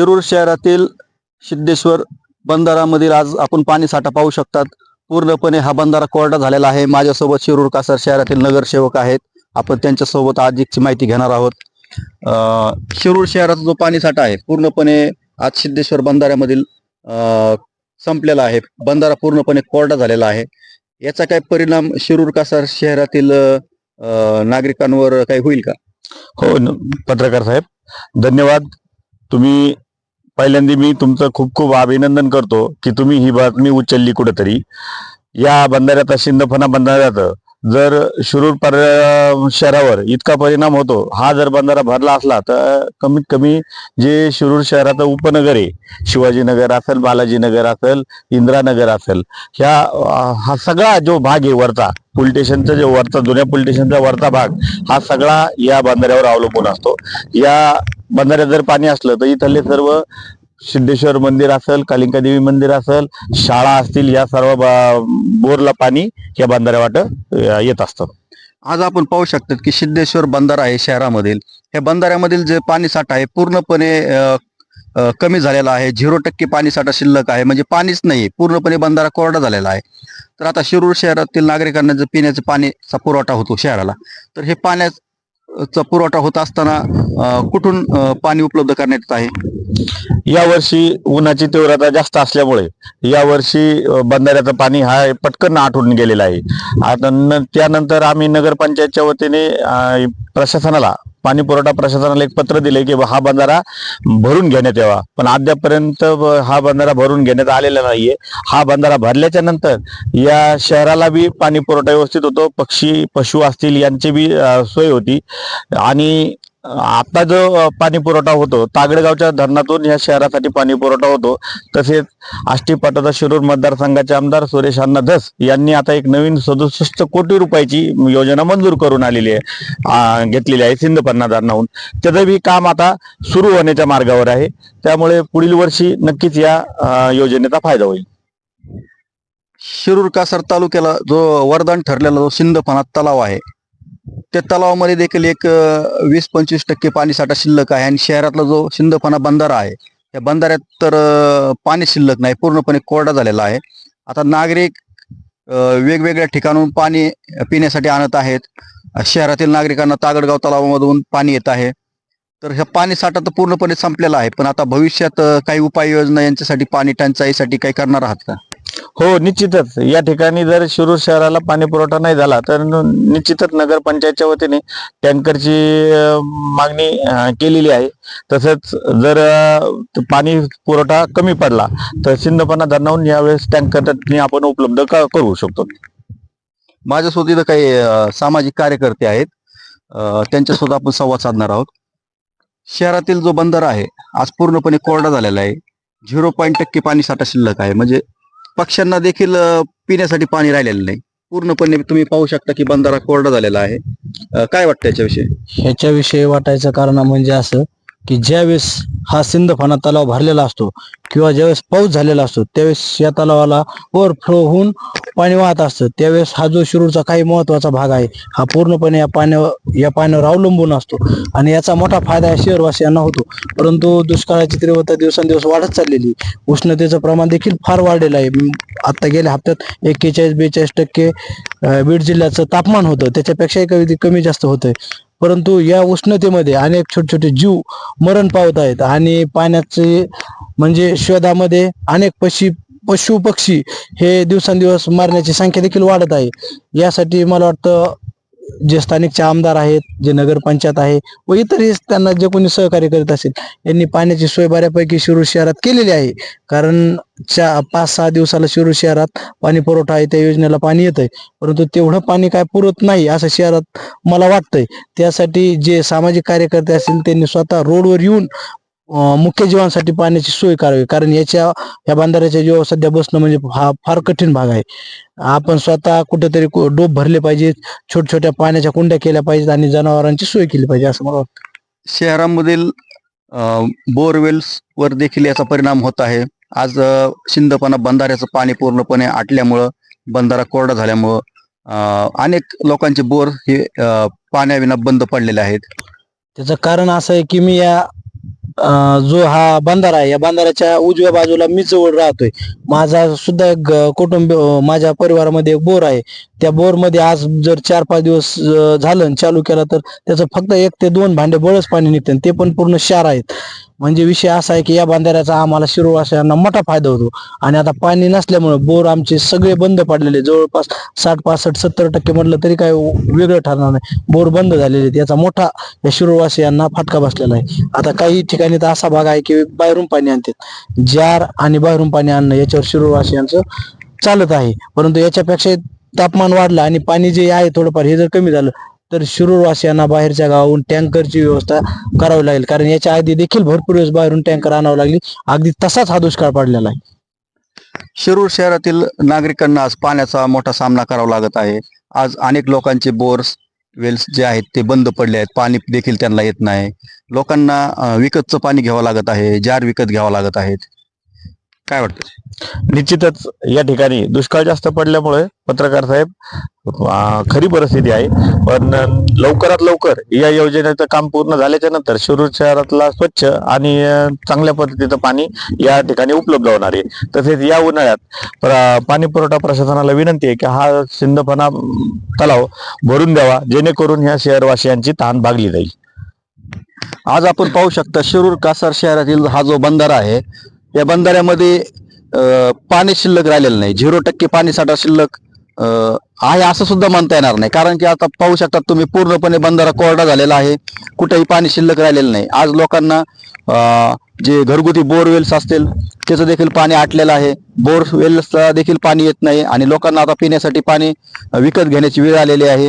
शिरूर शहरातील सिद्धेश्वर बंधारामधील आज आपण पाणी साठा पाहू शकतात. पूर्णपणे हा बंधारा कोरडा झालेला आहे. माझ्यासोबत शिरूर कासर शहरातील नगरसेवक आहेत. आपण त्यांच्यासोबत अधिकची माहिती घेणार आहोत. शिरूर शहराचा जो पाणी साठा आहे पूर्णपणे आज सिद्धेश्वर बंधाऱ्यामधील संपलेला आहे. बंधारा पूर्णपणे कोरडा झालेला आहे. याचा काय परिणाम शिरूर कासार शहरातील नागरिकांवर काही होईल का? हो पत्रकार साहेब धन्यवाद. तुम्ही पहिल्यांदा मी तुमचं खूप खूप अभिनंदन करतो की तुम्ही ही बातमी उचलली कुठेतरी. या बंधाऱ्यात शिंदफणा बंधाऱ्यात जर शिरूर पर शहरावर इतका परिणाम होतो हा जर बंधारा भरला असला तर कमीत कमी जे शिरूर शहराचं उपनगर आहे शिवाजीनगर असेल बालाजीनगर असेल इंदिरानगर असेल ह्या हा सगळा जो भाग आहे वरचा पुलटेशनचा स्टेशनचा जो वरचा जुन्या पुलटेशनचा स्टेशनचा वरचा भाग हा सगळा या बंधाऱ्यावर अवलंबून असतो. या बंधाऱ्यात जर पाणी असलं तर इथले सर्व सिद्धेश्वर मंदिर असेल कालिंका देवी मंदिर असेल शाळा असतील या सर्व बोरला पाणी या बंधाऱ्यावाट अं, येत असतं. आज आपण पाहू शकतो की सिद्धेश्वर बंधारा आहे शहरामधील हे बंधाऱ्यामधील जे पाणी साठा आहे पूर्णपणे कमी झालेला आहे. झिरो टक्के पाणी साठा शिल्लक आहे. म्हणजे पाणीच नाही पूर्णपणे बंधारा कोरडा झालेला आहे. तर आता शिरूर शहरातील नागरिकांना जर पिण्याचं पाणीचा पुरवठा होतो शहराला तर हे चा पुरवठा होत असताना कुठून पाणी उपलब्ध करण्यात येत आहे? यावर्षी उन्हाची तीव्रता जास्त असल्यामुळे यावर्षी बंधाऱ्याचं पाणी हा पटकन आठवून गेलेला आहे. आता त्यानंतर आम्ही नगरपंचायतच्या वतीने प्रशासनाला पाणी पुरवठा प्रशासनाला एक पत्र दिले की हा बंधारा भरून घेण्यात यावा. पण अद्यापर्यंत हा बंधारा भरून घेण्यात आलेला नाहीये. हा बंधारा भरल्याच्या नंतर या शहराला बी पाणी पुरवठा व्यवस्थित होतो. पक्षी पशु असतील यांची बी सोय होती. आणि आता जो पाणी पुरवठा होतो तागडगावच्या धरणातून या शहरासाठी पाणी पुरवठा होतो. तसेच आष्टी पाटाचा शिरूर मतदारसंघाचे आमदार सुरेश अण्णा धस यांनी आता एक नवीन सदुसष्ट कोटी रुपयाची योजना मंजूर करून आलेली आहे. घेतलेली आहे सिंधपन्ना धरणाहून. त्याचं बी काम आता सुरू होण्याच्या मार्गावर आहे. त्यामुळे पुढील वर्षी नक्कीच या योजनेचा फायदा होईल. शिरूर कासर तालुक्याला जो वरदान ठरलेला जो सिंदफणा तलाव आहे त्या तलावामध्ये देखील एक वीस पंचवीस टक्के पाणी साठा शिल्लक आहे आणि शहरातला जो सिंदफणा बंधारा आहे त्या बंधाऱ्यात तर पाणी शिल्लक नाही पूर्णपणे कोरडा झालेला आहे. आता नागरिक वेगवेगळ्या ठिकाणून पाणी पिण्यासाठी आणत आहेत. शहरातील नागरिकांना तागडगाव तलावामधून पाणी येत आहे. तर ह्या पाणी साठा तर पूर्णपणे संपलेला आहे पण आता भविष्यात काही उपाययोजना यांच्यासाठी पाणी टंचाईसाठी काही करणार आहात का? हो निश्चितच. या ठिकाणी जर शिरूर शहराला पाणी पुरवठा नाही झाला तर निश्चितच नगरपंचायतच्या वतीने टँकरची मागणी केलेली आहे. तसंच जर पाणी पुरवठा कमी पडला तर सिंधपणा धरणाहून यावेळेस टँकर आपण उपलब्ध करू शकतो. माझ्यासोबत इथं काही सामाजिक कार्यकर्ते आहेत. त्यांच्यासोबत आपण संवाद साधणार आहोत. शहरातील जो बंदर आहे आज पूर्णपणे कोरडा झालेला आहे. झिरो पॉईंट टक्के पाणी साठा शिल्लक आहे. म्हणजे पक्ष्यांना देखील पिण्यासाठी पाणी राहिलेलं नाही. पूर्णपणे तुम्ही पाहू शकता की बंधारा कोरडा झालेला आहे. काय वाटतं याच्याविषयी? ह्याच्याविषयी वाटायचं कारण म्हणजे असं की ज्यावेळेस हा सिंधफणा तलाव भरलेला असतो किंवा ज्यावेळेस पाऊस झालेला असतो त्यावेळेस या तलावाला ओव्हरफ्लो होऊन पाणी वाहत असतं. त्यावेळेस हा जो शिरूरचा काही महत्त्वाचा भाग आहे हा पूर्णपणे या पाण्यावर या पाण्यावर अवलंबून असतो. आणि याचा मोठा फायदा या शहरवासियांना होतो. परंतु दुष्काळाची तीव्रता दिवसेंदिवस वाढत चाललेली उष्णतेचं प्रमाण देखील फार वाढलेलं आहे. आत्ता आता गेल्या हप्त्यात एक्केचाळीस बेचाळीस टक्के बीड जिल्ह्याचं तापमान होतं. त्याच्यापेक्षाही कमी कमी जास्त होतंय. परंतु या उष्णतेमध्ये अनेक छोटे छोटे जीव मरण पावत आहेत आणि पाण्याचे म्हणजे शोधामध्ये अनेक पशी पशु पक्षी हे दिवसेंदिवस मरण्याची संख्या देखील वाढत आहे. यासाठी मला वाटतं जे स्थानिकचे आमदार आहेत जे नगरपंचायत आहे व इतरही त्यांना जे कोणी सहकार्य करीत असेल यांनी पाण्याची सोय बऱ्यापैकी शिरूर शहरात केलेली आहे. कारण चा पाच सहा दिवसाला शिरूर शहरात पाणी पुरवठा आहे त्या योजनेला पाणी येत आहे परंतु तेवढं पाणी काय पुरत नाही असं शहरात मला वाटतंय. त्यासाठी जे सामाजिक कार्यकर्ते असतील त्यांनी स्वतः रोडवर येऊन मुख्य जीवांसाठी पाण्याची सोय करावी. कारण याच्या या बांधाऱ्याच्या जीवा सध्या बसणं म्हणजे हा फार कठीण भाग आहे. आपण स्वतः कुठेतरी डोब भरले पाहिजेत छोट्या छोट्या पाण्याच्या कुंड्या केल्या पाहिजेत आणि जनावरांची सोय केली पाहिजे असं मला वाटतं. शहरामधील बोरवेल्स वर देखील याचा परिणाम होत आहे. आज शिंदपणा बंधाऱ्याचं पाणी पूर्णपणे आटल्यामुळं बंधारा कोरडा झाल्यामुळं अनेक लोकांचे बोर हे पाण्याविना बंद पडलेले आहेत. त्याचं कारण असं आहे की मी या जो हा बंधारा आहे या बंधाराच्या उजव्या बाजूला मी जवळ राहतोय. माझा सुद्धा एक कुटुंब माझ्या परिवारामध्ये एक बोर आहे. त्या बोरमध्ये आज जर चार पाच दिवस झालं चालू केला तर त्याचं फक्त एक ते दोन भांडे बळच पाणी निघते आणि ते पण पूर्ण शार आहेत. म्हणजे विषय असा आहे की या बांधाऱ्याचा आम्हाला शिरोवासियांना मोठा फायदा होतो. आणि आता पाणी नसल्यामुळे बोर आमचे सगळे बंद पडलेले. जवळपास साठ पासष्ट सत्तर टक्के म्हटलं तरी काय वेगळं ठरणार नाही. बोर बंद झालेले आहेत. याचा मोठा या शिरोवासियांना फटका बसलेला आहे. आता काही ठिकाणी तर असा भाग आहे की बाहेरून पाणी आणतात. जार आणि बाहेरून पाणी आणणं याच्यावर शिरोवासियांचं चालत आहे. परंतु याच्यापेक्षा तापमान वाढलं आणि पाणी जे आहे थोडंफार हे जर कमी झालं तर शिरूरवासियांना बाहेरच्या गावाहून टँकरची व्यवस्था करावी लागेल. कारण याच्या आधी देखील भरपूर वेळेस बाहेरून टँकर आणावं लागली. अगदी तसाच हा दुष्काळ पडलेला आहे. शिरूर शहरातील नागरिकांना आज पाण्याचा मोठा सामना करावा लागत आहे. आज अनेक लोकांचे बोर्स वेल्स जे आहेत ते बंद पडले आहेत. पाणी देखील त्यांना येत नाही. लोकांना विकतचं पाणी घ्यावं लागत आहे. जार विकत घ्यावं लागत आहेत. काय वाटतं? निश्चितच या ठिकाणी दुष्काळ जास्त पडल्यामुळे पत्रकार साहेब खरी परिस्थिती आहे. पण लवकरात लवकर या योजनेचं काम पूर्ण झाल्याच्यानंतर शिरूर शहरातला स्वच्छ आणि चांगल्या पद्धतीचं पाणी या ठिकाणी उपलब्ध होणार आहे. तसेच या उन्हाळ्यात पाणी पुरवठा प्रशासनाला विनंती आहे की हा सिंधफणा तलाव भरून द्यावा जेणेकरून ह्या शहरवासियांची तहान भागली जाईल. आज आपण पाहू शकता शिरूर कासार शहरातील हा जो बंदर आहे या बंधाऱ्यामध्ये पाणी शिल्लक राहिलेलं नाही. झिरो टक्के पाणी साठा शिल्लक आहे असं सुद्धा म्हणता येणार नाही. कारण की आता पाहू शकता तुम्ही पूर्णपणे बंधारा कोरडा झालेला आहे. कुठेही पाणी शिल्लक राहिलेलं नाही. आज लोकांना जे घरगुती बोरवेल्स असतील त्याचं देखील पाणी आटलेलं आहे. बोरवेल्सला देखील पाणी येत नाही. आणि लोकांना आता पिण्यासाठी पाणी विकत घेण्याची वेळ आलेली आहे.